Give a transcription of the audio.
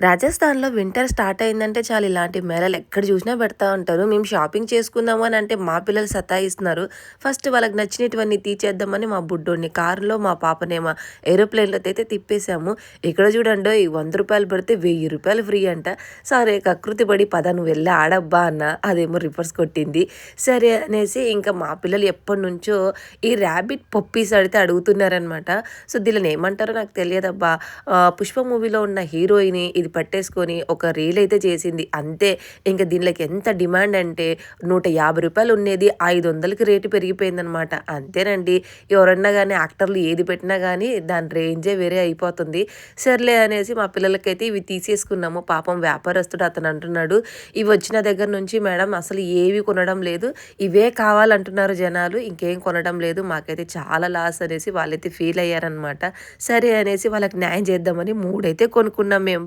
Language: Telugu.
రాజస్థాన్‌లో వింటర్ స్టార్ట్ అయిందంటే చాలు ఇలాంటి మేళలు ఎక్కడ చూసినా పెడతా ఉంటారు. మేము షాపింగ్ చేసుకుందాము అని అంటే మా పిల్లలు సతాయిస్తున్నారు. ఫస్ట్ వాళ్ళకి నచ్చినటువంటి తీచేద్దామని మా బుడ్డోడిని కారులో, మా పాపనేమో ఏరోప్లేన్‌లో అయితే తిప్పేశాము ఇక్కడ చూడండోయ్ రూ. 100 పెడితే వెయ్యి రూపాయలు ఫ్రీ అంట. సరే కకృతి పడి పద నువ్వు వెళ్ళి ఆడబ్బా అన్న. అదేమో రివర్స్ కొట్టింది. సరే అనేసి ఇంకా మా పిల్లలు ఎప్పటినుంచో ఈ ర్యాబిట్ పప్పీస్ అడిగితే అడుగుతున్నారనమాట. సో దీనిని ఏమంటారో నాకు తెలియదబ్బా! 'పుష్ప' మూవీలో ఉన్న హీరోయిని ఇది పట్టేసుకొని ఒక రీల్ అయితే చేసింది. అంతే ఇంక దీనిలోకి ఎంత డిమాండ్ అంటే నూట యాభై రూపాయలు ఉండేది 500కి రేటు పెరిగిపోయిందనమాట. అంతేనండి. ఎవరన్నా కానీ యాక్టర్లు ఏది పెట్టినా కానీ దాని రేంజే వేరే అయిపోతుంది. సర్లే అనేసి మా పిల్లలకైతే ఇవి తీసేసుకున్నాము. పాపం వ్యాపారస్తుడు అతను అంటున్నాడు, "ఇవి వచ్చిన దగ్గర నుంచి మేడం అసలు ఏవి కొనడం లేదు. ఇవే కావాలంటున్నారు జనాలు. ఇంకేం కొనడం లేదు. మాకైతే చాలా లాస్" అనేసి వాళ్ళైతే ఫీల్ అయ్యారనమాట. సరే అనేసి వాళ్ళకి న్యాయం చేద్దామని మూడైతే కొనుక్కున్నాం మేము.